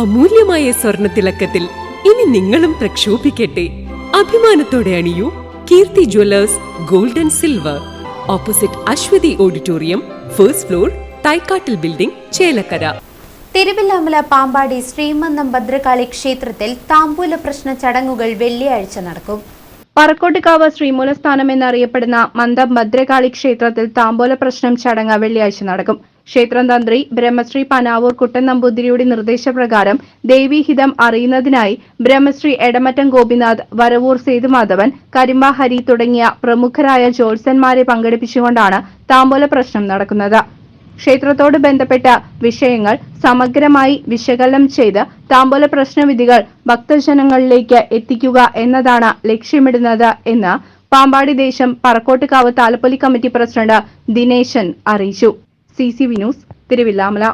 അമൂല്യമായ സ്വർണ തിളക്കത്തിൽ ഇനി നിങ്ങളും പ്രക്ഷോഭിക്കട്ടെ. അഭിമാനത്തോടെ അണിയൂ Keerthi jewellers gold and silver. Opposite Aswathi auditorium first floor Thaikkattil building Chelakkara. Thiruvilwamala Pampady Sreemannam Bhadrakali ക്ഷേത്രത്തിൽ താമ്പൂല പ്രശ്ന ചടങ്ങുകൾ വെള്ളിയാഴ്ച നടക്കും. പറക്കോട്ടുകാവ് ശ്രീമൂലസ്ഥാനം എന്നറിയപ്പെടുന്ന മന്ദം ഭദ്രകാളി ക്ഷേത്രത്തിൽ താമ്പോല പ്രശ്നം ചടങ്ങ് വെള്ളിയാഴ്ച നടക്കും. ക്ഷേത്രം തന്ത്രി ബ്രഹ്മശ്രീ പനാവൂർ കുട്ടൻ നമ്പൂതിരിയുടെ നിർദ്ദേശപ്രകാരം ദേവീഹിതം അറിയുന്നതിനായി ബ്രഹ്മശ്രീ എടമറ്റം ഗോപിനാഥ് വരവൂർ സേതുമാധവൻ കരിമ്പ ഹരി തുടങ്ങിയ പ്രമുഖരായ ജ്യോത്സ്യന്മാരെ പങ്കെടുപ്പിച്ചുകൊണ്ടാണ് താമ്പോല പ്രശ്നം നടക്കുന്നത്. ക്ഷേത്രത്തോട് ബന്ധപ്പെട്ട വിഷയങ്ങൾ സമഗ്രമായി വിശകലനം ചെയ്ത് താമ്പോല പ്രശ്നവിധികൾ ഭക്തജനങ്ങളിലേക്ക് എത്തിക്കുക എന്നതാണ് ലക്ഷ്യമിടുന്നത് എന്ന് പാമ്പാടി ദേശം പറക്കോട്ടുകാവ് താലപ്പൊലി കമ്മിറ്റി പ്രസിഡന്റ് ദിനേശൻ അറിയിച്ചു. C C V news Thiruvilwamala.